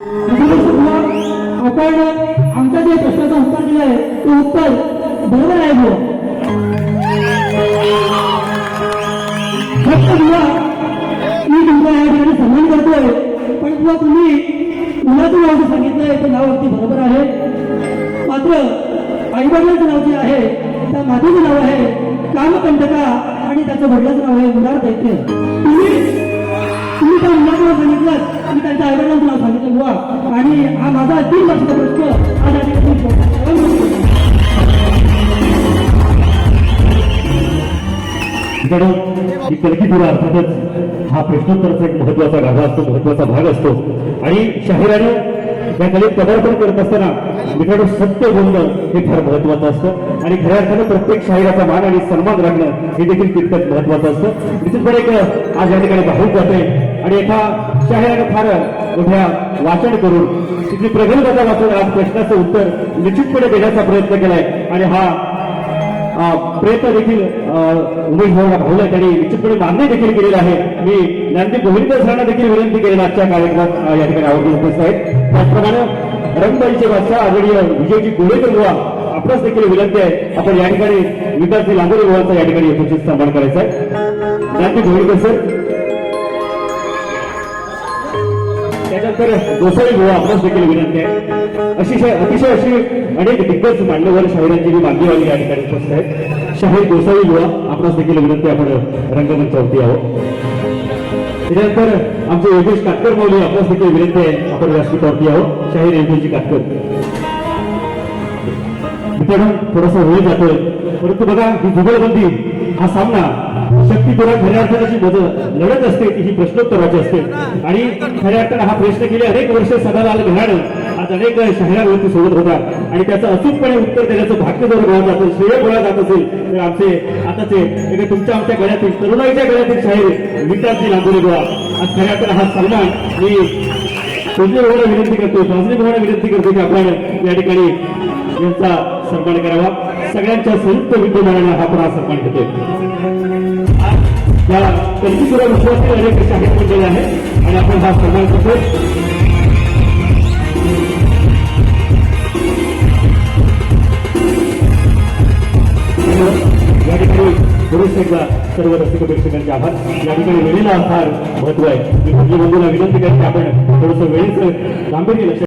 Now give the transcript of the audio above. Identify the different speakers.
Speaker 1: आपण आमच्या जे प्रश्नाचं उत्तर दिलं आहे ते उत्तर बरोबर आहे बुवा फक्त तुला मी तुमचा या ठिकाणी सन्मान करतोय पण तुला तुम्ही मुलाचं नाव जे सांगितलंय ते नाव अगदी बरोबर आहे मात्र आईवडिलांचं नाव जे आहे त्या मातेचं नाव आहे कामकंटका आणि त्याचं वडिलाचं नाव आहे मुरार दैत्य तुम्ही नाव सांगितलं त्यांच्या आईवडिलांचं नाव सांगितलं बुवा. आणि हा माझा तीन वर्षाचा प्रश्न आज या
Speaker 2: कलकीपुरा अर्थातच हा प्रश्नोत्तराचा एक महत्त्वाचा गाभा असतो महत्त्वाचा भाग असतो. आणि शाहिरानं या पदार्पण करत असताना मित्रांनो सत्य बोलणं हे फार महत्वाचं असतं. आणि खऱ्या अर्थानं प्रत्येक शाहिराचा मान आणि सन्मान राखणं हे देखील तितकंच महत्वाचं असतं. निश्चितपणे एक आज या ठिकाणी भाऊक जाते. आणि एका शाहिरानं फार मोठ्या वाचन करून तिथली प्रगल्भता वाचून आज प्रश्नाचं उत्तर निश्चितपणे देण्याचा प्रयत्न केलाय. आणि हा प्रयत्न देखील उमेश भाऊला भाऊला त्यांनी निश्चितपणे मान्य देखील केलेलं आहे. मी ज्ञानदेव गोविंदकर सरांना देखील विनंती करेन आजच्या कार्यक्रमात या ठिकाणी आवर्जून उपस्थित आहेत. त्याचप्रमाणे रंगबाईचे बादशाह आदरणीय विजयजी गोवेकर बुवा आपणास देखील विनंती आहे. आपण या ठिकाणी विकासजी लांगोरे बुवांचा या ठिकाणी उपस्थित सन्मान करायचा आहे. ज्ञानदेव गोविंदकर सर त्याच्यानंतर गोसावी गोवा आपणास देखील विनंती आहे. अतिशय अतिशय अशी अनेक दिग्गज मांडवर शाहिरांची जी मान्यवारी या ठिकाणी उपस्थित आहेत. शाहीर गोसावी बुवा आपणास देखील विनंती आपण रंगमंचावरती आहोत. त्याच्यानंतर आमचे योगेश काटकर मौली आपल्यास देखील विनंती आहे आपण व्यासपीठावरती आहोत. शाहीर योगेशजी काटकर. मित्रांनो थोडासा वेळ जातोय. परंतु बघा ही जुगलबंदी हा सामना शक्तीपुरा खऱ्या अर्थाने मदत लढत असते ती ही प्रश्नोत्तराची असते. आणि खऱ्या अर्थानं हा प्रश्न गेले अनेक वर्ष सदालाल घराणं आज अनेक शहरावरती सोडत होता. आणि त्याचं अचूकपणे उत्तर देण्याचं भाग्य जर गोळा जात असेल श्रेय गोळा जात असेल तर आमचे आताचे म्हणजे तुमच्या आमच्या गळ्यातील तरुणाईच्या गळ्यातील शाहीर विकासजी लांबोरे गोळा आज खऱ्या अर्थानं हा सन्मान मी संजय भाऊला विनंती करतो भाजनी भाऊला विनंती करतो की आपण या ठिकाणी यांचा सन्मान करावा. सगळ्यांच्या संयुक्त विद्यमानाने हा पण हा सन्मान घेतोय. या त्यांची कल्पीपुरा विश्वासातील अनेक शाखेत पडलेले आहे. आणि आपण हा सन्मान करतो या ठिकाणी पुरुष एकदा सर्व रसिक प्रेक्षकांचे आभार. या ठिकाणी वेळेला फार महत्त्व आहे. मी भजनी बंधूला विनंती करते आपण थोडंसं वेळेचं गांभीर्य लक्ष